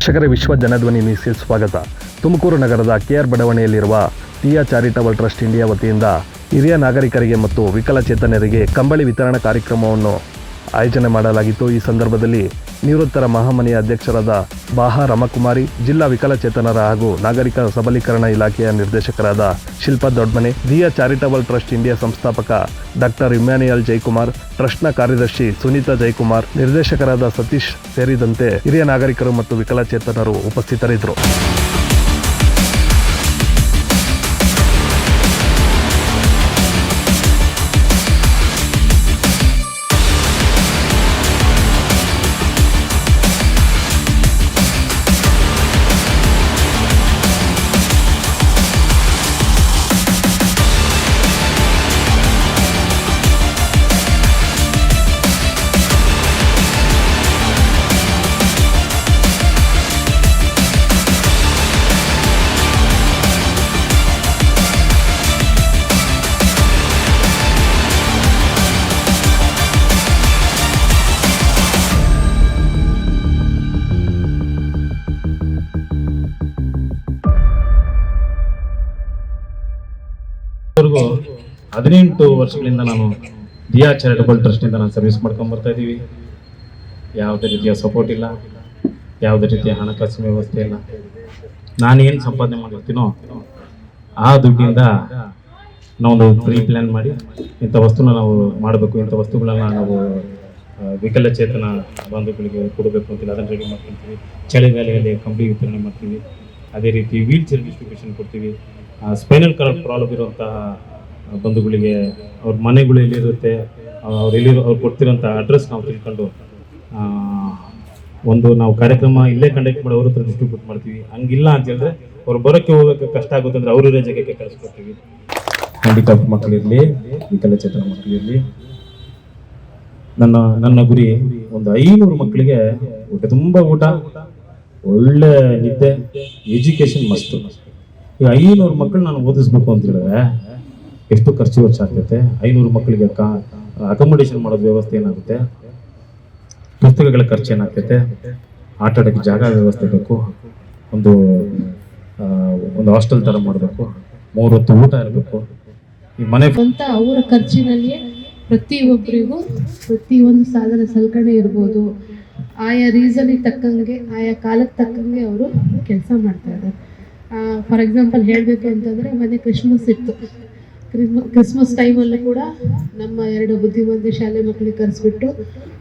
ವೀಕ್ಷಕರೇ, ವಿಶ್ವ ಜನಧ್ವನಿ ನ್ಯೂಸ್ಗೆ ಸ್ವಾಗತ. ತುಮಕೂರು ನಗರದ ಕೆಆರ್ ಬಡಾವಣೆಯಲ್ಲಿರುವ ಟಿಯಾ ಚಾರಿಟಬಲ್ ಟ್ರಸ್ಟ್ ಇಂಡಿಯಾ ವತಿಯಿಂದ ಹಿರಿಯ ನಾಗರಿಕರಿಗೆ ಮತ್ತು ವಿಕಲಚೇತನರಿಗೆ ಕಂಬಳಿ ವಿತರಣಾ ಕಾರ್ಯಕ್ರಮವನ್ನು ಆಯೋಜನೆ ಮಾಡಲಾಗಿತ್ತು. ಈ ಸಂದರ್ಭದಲ್ಲಿ ನಿವೃತ್ತರ ಮಹಾಮನೆಯ ಅಧ್ಯಕ್ಷರಾದ ಬಾಹಾ ರಮಕುಮಾರಿ, ಜಿಲ್ಲಾ ವಿಕಲಚೇತನರ ಹಾಗೂ ನಾಗರಿಕ ಸಬಲೀಕರಣ ಇಲಾಖೆಯ ನಿರ್ದೇಶಕರಾದ Shilpa Dodmane Diya charitable trust India ಸಂಸ್ಥಾಪಕ ಡಾಕ್ಟರ್ ಇಮ್ಯಾನಿಯಲ್ ಜೈಕುಮಾರ್, ಟ್ರಸ್ಟ್ನ ಕಾರ್ಯದರ್ಶಿ ಸುನೀತಾ ಜೈಕುಮಾರ್, ನಿರ್ದೇಶಕರಾದ ಸತೀಶ್ ಸೇರಿದಂತೆ ಹಿರಿಯ ನಾಗರಿಕರು ಮತ್ತು ವಿಕಲಚೇತನರು ಉಪಸ್ಥಿತರಿದ್ದರು. ಹದಿನೆಂಟು ವರ್ಷಗಳಿಂದ ನಾನು ದಿಯಾ ಚಾರಿಟಬಲ್ ಟ್ರಸ್ಟಿಂದ ನಾನು ಸರ್ವಿಸ್ ಮಾಡ್ಕೊಂಡು ಬರ್ತಾ ಇದ್ದೀವಿ ಯಾವುದೇ ರೀತಿಯ ಸಪೋರ್ಟ್ ಇಲ್ಲ. ಯಾವುದೇ ರೀತಿಯ ಹಣಕಾಸಿನ ವ್ಯವಸ್ಥೆ ಇಲ್ಲ. ನಾನೇನು ಸಂಪಾದನೆ ಮಾಡಿರ್ತೀನೋ ಆ ದುಡ್ಡಿಂದ ನಾವೊಂದು ಪ್ರೀ ಪ್ಲ್ಯಾನ್ ಮಾಡಿ ಇಂಥ ವಸ್ತುನ ನಾವು ಮಾಡಬೇಕು. ಇಂಥ ವಸ್ತುಗಳನ್ನ ನಾವು ವಿಕಲಚೇತನ ಬಾಂಧವಗಳಿಗೆ ಕೊಡಬೇಕು ಅಂತೇಳಿ ಅದನ್ನು ರೆಡಿ ಮಾಡ್ಕೊಳ್ತೀವಿ ಚಳಿಗಾಲೆಯಲ್ಲಿ ಕಂಬಿ ವಿತರಣೆ ಮಾಡ್ತೀವಿ. ಅದೇ ರೀತಿ ವೀಲ್ ಚೇರ್ ಡಿಸ್ಟ್ರಿಬ್ಯೂಷನ್ ಕೊಡ್ತೀವಿ. ಸ್ಪೈನಲ್ ಕಾರ್ಡ್ ಪ್ರಾಬ್ಲಮ್ ಇರುವಂತಹ ಬಂಧುಗಳಿಗೆ, ಅವ್ರ ಮನೆಗಳು ಎಲ್ಲಿರುತ್ತೆ, ಅವ್ರು ಎಲ್ಲಿರೋ ಅವ್ರು ಕೊಡ್ತಿರೋಂಥ ಅಡ್ರೆಸ್ ನಾವು ತಿಳ್ಕೊಂಡು ಒಂದು ನಾವು ಕಾರ್ಯಕ್ರಮ ಇಲ್ಲೇ ಕಂಡಕ್ಟ್ ಮಾಡಿ ಅವ್ರ ಹತ್ರ ಡಿಸ್ಟ್ರಿಬ್ಯೂಟ್ ಮಾಡ್ತೀವಿ. ಹಂಗಿಲ್ಲ ಅಂತ ಹೇಳಿದ್ರೆ ಅವ್ರು ಬರೋಕ್ಕೆ ಹೋಗೋಕ್ಕೆ ಕಷ್ಟ ಆಗುತ್ತೆ ಅಂದರೆ ಅವರಿರೋ ಜಾಗಕ್ಕೆ ಕಳಿಸ್ಕೊಡ್ತೀವಿ. ಹ್ಯಾಂಡಿಕ್ಯಾಪ್ ಮಕ್ಕಳಿರಲಿ ವಿಕಲಚೇತನ ಮಕ್ಕಳಿರಲಿ, ನನ್ನ ನನ್ನ ಗುರಿ ಒಂದು ಐನೂರು ಮಕ್ಕಳಿಗೆ ಊಟ, ತುಂಬ ಊಟ, ಒಳ್ಳೆ ನಿದ್ದೆ ಎಜುಕೇಶನ್ ಮಸ್ತು ಈಗ ಐನೂರು ಮಕ್ಕಳು ನಾನು ಓದಿಸ್ಬೇಕು ಅಂತ ಹೇಳಿದ್ರೆ ಎಷ್ಟು ಖರ್ಚು ವೆಚ್ಚ ಆಗ್ತೈತೆ? ಐನೂರು ಮಕ್ಕಳಿಗೆ ಕಾ ಅಕೊಮಡೇಷನ್ ಮಾಡೋದು ವ್ಯವಸ್ಥೆ ಏನಾಗುತ್ತೆ? ಪುಸ್ತಕಗಳ ಖರ್ಚು ಏನಾಗ್ತೈತೆ? ಆಟ ಆಡೋಕ್ಕೆ ಜಾಗ ವ್ಯವಸ್ಥೆ ಬೇಕು. ಒಂದು ಒಂದು ಹಾಸ್ಟೆಲ್ ಥರ ಮಾಡಬೇಕು. ಮೂರು ಹೊತ್ತು ಊಟ ಇರಬೇಕು. ಈ ಮನೆ ಅಂತ ಅವರ ಖರ್ಚಿನಲ್ಲಿಯೇ ಪ್ರತಿಯೊಬ್ಬರಿಗೂ ಪ್ರತಿಯೊಂದು ಸಾಧನ ಸಲಕರಣೆ ಇರ್ಬೋದು. ಆಯಾ ರೀಸನಿಗೆ ತಕ್ಕಂಗೆ, ಆಯಾ ಕಾಲಕ್ಕೆ ತಕ್ಕಂಗೆ ಅವರು ಕೆಲಸ ಮಾಡ್ತಾ ಇದ್ದಾರೆ. ಫಾರ್ ಎಕ್ಸಾಂಪಲ್ ಹೇಳಬೇಕು ಅಂತಂದರೆ ಮನೆ ಕ್ರಿಸ್ಮಸ್ ಇತ್ತು. ಕ್ರಿಸ್ಮಸ್ ಟೈಮಲ್ಲೂ ಕೂಡ ನಮ್ಮ ಎರಡು ಬುದ್ಧಿವಂತ ಶಾಲೆ ಮಕ್ಕಳಿಗೆ ಕರೆಸ್ಬಿಟ್ಟು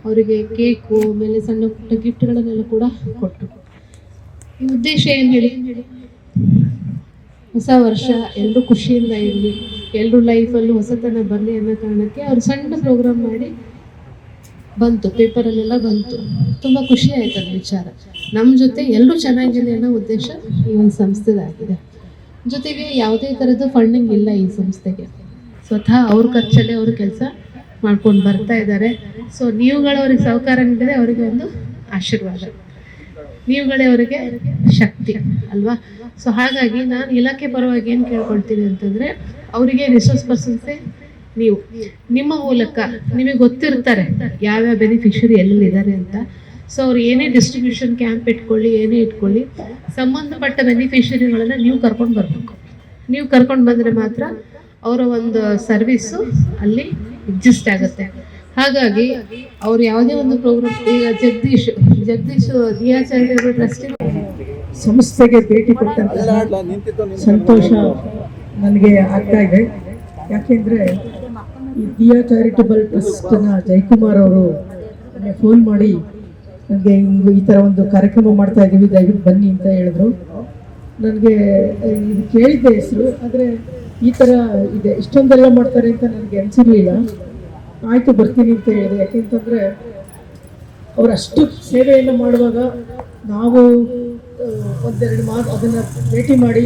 ಅವರಿಗೆ ಕೇಕು, ಆಮೇಲೆ ಸಣ್ಣ ಪುಟ್ಟ ಗಿಫ್ಟ್ಗಳನ್ನೆಲ್ಲ ಕೂಡ ಕೊಟ್ಟರು ಈ ಉದ್ದೇಶ ಏನು ಹೇಳಿ? ಹೊಸ ವರ್ಷ ಎಲ್ಲರೂ ಖುಷಿಯಿಂದ ಇರಲಿ. ಎಲ್ಲರೂ ಲೈಫಲ್ಲೂ ಹೊಸತನ ಬರಲಿ ಅನ್ನೋ ಕಾರಣಕ್ಕೆ ಅವ್ರು ಸಣ್ಣ ಪ್ರೋಗ್ರಾಮ್ ಮಾಡಿ ಬಂತು ಪೇಪರಲ್ಲೆಲ್ಲ ಬಂತು. ತುಂಬ ಖುಷಿ ಆಯ್ತು ಅನ್ನೋ ವಿಚಾರ. ನಮ್ಮ ಜೊತೆ ಎಲ್ಲರೂ ಚೆನ್ನಾಗಿರಲಿ ಅನ್ನೋ ಉದ್ದೇಶ ಈ ಒಂದು ಸಂಸ್ಥೆದಾಗಿದೆ. ಜೊತೆಗೆ ಯಾವುದೇ ಥರದ್ದು ಫಂಡಿಂಗ್ ಇಲ್ಲ ಈ ಸಂಸ್ಥೆಗೆ. ಸ್ವತಃ ಅವ್ರ ಖರ್ಚಲ್ಲೇ ಅವರು ಕೆಲಸ ಮಾಡ್ಕೊಂಡು ಬರ್ತಾ ಇದ್ದಾರೆ. ಸೊ ನೀವುಗಳು ಅವ್ರಿಗೆ ಸಹಕಾರ ನೀಡಿದರೆ ಅವರಿಗೆ ಒಂದು ಆಶೀರ್ವಾದ. ನೀವುಗಳೇ ಅವರಿಗೆ ಶಕ್ತಿ, ಅಲ್ವಾ? ಸೊ ಹಾಗಾಗಿ ನಾನು ಇಲಾಖೆ ಪರವಾಗಿ ಏನು ಕೇಳ್ಕೊಳ್ತೀನಿ ಅಂತಂದರೆ, ಅವರಿಗೆ ರಿಸೋರ್ಸ್ ಪರ್ಸನ್ಸೇ ನೀವು. ನಿಮ್ಮ ಮೂಲಕ ನಿಮಗೆ ಗೊತ್ತಿರ್ತಾರೆ ಯಾವ್ಯಾವ ಬೆನಿಫಿಷರಿ ಎಲ್ಲಿದ್ದಾರೆ ಅಂತ. ಸೊ ಅವ್ರು ಏನೇ ಡಿಸ್ಟ್ರಿಬ್ಯೂಷನ್ ಕ್ಯಾಂಪ್ ಇಟ್ಕೊಳ್ಳಿ ಏನೇ ಇಟ್ಕೊಳ್ಳಿ ಸಂಬಂಧಪಟ್ಟ ಬೆನಿಫಿಷರಿಗಳನ್ನು ನೀವು ಕರ್ಕೊಂಡು ಬರಬೇಕು. ನೀವು ಕರ್ಕೊಂಡು ಬಂದರೆ ಮಾತ್ರ ಅವರ ಒಂದು ಸರ್ವಿಸ್ಸು ಅಲ್ಲಿ ಎಕ್ಸಿಸ್ಟ್ ಆಗುತ್ತೆ. ಹಾಗಾಗಿ ಅವ್ರು ಯಾವುದೇ ಒಂದು ಪ್ರೋಗ್ರಾಮ್ ಈಗ ಜಗದೀಶ್ ಜಗದೀಶ್ ದಿಯಾಚಾರ್ಯ ಟ್ರಸ್ಟಿನ ಸಂಸ್ಥೆಗೆ ಭೇಟಿ ಕೊಟ್ಟಂತ ಸಂತೋಷ ನನಗೆ ಆಗ್ತಾ ಇದೆ. ಯಾಕೆಂದರೆ ಈ ದಿಯಾ ಚಾರಿಟಬಲ್ ಟ್ರಸ್ಟ್ನ ಜಯಕುಮಾರ್ ಅವರು ನನಗೆ ಫೋನ್ ಮಾಡಿ ನನಗೆ ಈ ಥರ ಒಂದು ಕಾರ್ಯಕ್ರಮ ಮಾಡ್ತಾ ಇದ್ದೀವಿ, ದಯವಿಟ್ಟು ಬನ್ನಿ ಅಂತ ಹೇಳಿದ್ರು. ನನಗೆ ಇದು ಕೇಳಿದ್ದೆ ಹೆಸರು, ಆದರೆ ಈ ಥರ ಇದೆ. ಇಷ್ಟೊಂದೆಲ್ಲ ಮಾಡ್ತಾರೆ ಅಂತ ನನಗೆ ಅನಿಸಿರಲಿಲ್ಲ. ಆಯಿತು, ಬರ್ತೀನಿ ಅಂತ ಹೇಳಿದೆ ಯಾಕೆಂತಂದರೆ ಅವರಷ್ಟು ಸೇವೆಯನ್ನು ಮಾಡುವಾಗ ನಾವು ಒಂದೆರಡು ಮಾತು ಅದನ್ನು ಭೇಟಿ ಮಾಡಿ,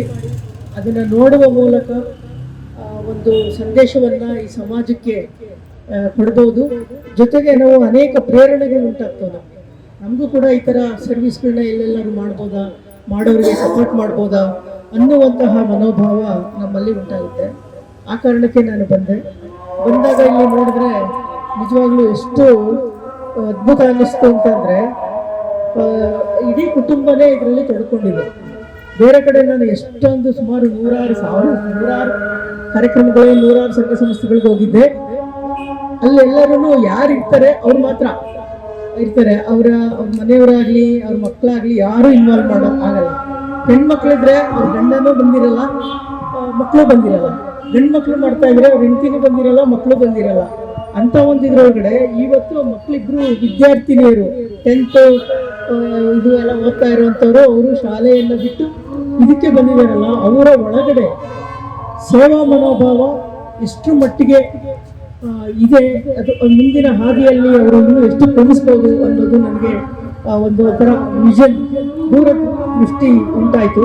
ಅದನ್ನು ನೋಡುವ ಮೂಲಕ ಒಂದು ಸಂದೇಶವನ್ನು ಈ ಸಮಾಜಕ್ಕೆ ಕೊಡ್ಬೋದು. ಜೊತೆಗೆ ನಾವು ಅನೇಕ ಪ್ರೇರಣೆಗಳು ಉಂಟಾಗ್ತವೆ. ನಮಗೆ ಕೂಡ ಈ ಥರ ಸರ್ವಿಸ್ಗಳನ್ನ ಎಲ್ಲೆಲ್ಲರೂ ಮಾಡ್ಬೋದಾ? ಮಾಡೋರಿಗೆ ಸಪೋರ್ಟ್ ಮಾಡ್ಬೋದಾ? ಅನ್ನುವಂತಹ ಮನೋಭಾವ ನಮ್ಮಲ್ಲಿ ಉಂಟಾಗುತ್ತೆ. ಆ ಕಾರಣಕ್ಕೆ ನಾನು ಬಂದೆ. ಬಂದಾಗ ಇಲ್ಲಿ ನೋಡಿದ್ರೆ ನಿಜವಾಗ್ಲೂ ಎಷ್ಟು ಅದ್ಭುತ ಅನ್ನಿಸ್ತು ಅಂತಂದರೆ ಇಡೀ ಕುಟುಂಬನೇ ಇದರಲ್ಲಿ ತೊಡ್ಕೊಂಡಿದೆ. ಬೇರೆ ಕಡೆ ನಾನು ಎಷ್ಟೊಂದು ಸುಮಾರು ನೂರಾರು ಸಾವಿರ, ನೂರಾರು ಕಾರ್ಯಕ್ರಮಗಳು ನೂರಾರು ಸಂಘ ಸಂಸ್ಥೆಗಳಿಗೆ ಹೋಗಿದ್ದೆ. ಅಲ್ಲೆಲ್ಲರೂ ಯಾರು ಇರ್ತಾರೆ ಅವ್ರು ಮಾತ್ರ. ಇರ್ತಾರೆ. ಅವರ ಅವ್ರ ಮನೆಯವರಾಗ್ಲಿ, ಅವ್ರ ಮಕ್ಕಳಾಗ್ಲಿ ಯಾರು ಇನ್ವಾಲ್ವ್ ಮಾಡೋ ಆಗಲ್ಲ. ಹೆಣ್ಮಕ್ಳಿದ್ರೆ ಅವ್ರ ಗಂಡನೂ ಬಂದಿರಲ್ಲ ಮಕ್ಕಳು ಬಂದಿರಲ್ಲ. ಗಂಡು ಮಕ್ಕಳು ಮಾಡ್ತಾ ಇದ್ರೆ ಅವ್ರ ಹೆಂಡತಿನೂ ಬಂದಿರಲ್ಲ, ಮಕ್ಕಳು ಬಂದಿರಲ್ಲ. ಅಂತ ಒಂದು ಇದ್ರೊಳಗಡೆ ಇವತ್ತು ಮಕ್ಕಳಿಬ್ರು ವಿದ್ಯಾರ್ಥಿನಿಯರು ಟೆಂತ್ ಇದು ಎಲ್ಲ ಓದ್ತಾ ಇರುವಂಥವ್ರು, ಅವರು ಶಾಲೆಯನ್ನು ಬಿಟ್ಟು ಇದಕ್ಕೆ ಬಂದಿದಾರಲ್ಲ ಅವರ ಒಳಗಡೆ ಸೇವಾ ಮನೋಭಾವ ಎಷ್ಟು ಮಟ್ಟಿಗೆ ಇದೆ. ಅದು ಮುಂದಿನ ಹಾದಿಯಲ್ಲಿ ಅವರನ್ನು ಎಷ್ಟು ಕ್ರಮಿಸ್ಬೋದು ಅನ್ನೋದು ನನಗೆ ಒಂದು ಥರ ವಿಷನ್ ದೂರ ದೃಷ್ಟಿ ಉಂಟಾಯಿತು.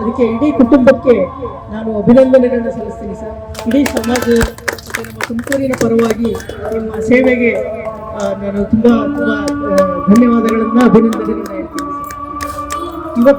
ಅದಕ್ಕೆ ಇಡೀ ಕುಟುಂಬಕ್ಕೆ ನಾನು ಅಭಿನಂದನೆಗಳನ್ನು ಸಲ್ಲಿಸ್ತೀನಿ ಸರ್. ಇಡೀ ಸಮಾಜ ನಮ್ಮ ತುಮಕೂರಿನ ಪರವಾಗಿ ನಿಮ್ಮ ಸೇವೆಗೆ ನಾನು ತುಂಬ ತುಂಬ ಧನ್ಯವಾದಗಳನ್ನು, ಅಭಿನಂದನೆಗಳನ್ನ ಹೇಳ್ತೀನಿ ಇವತ್ತು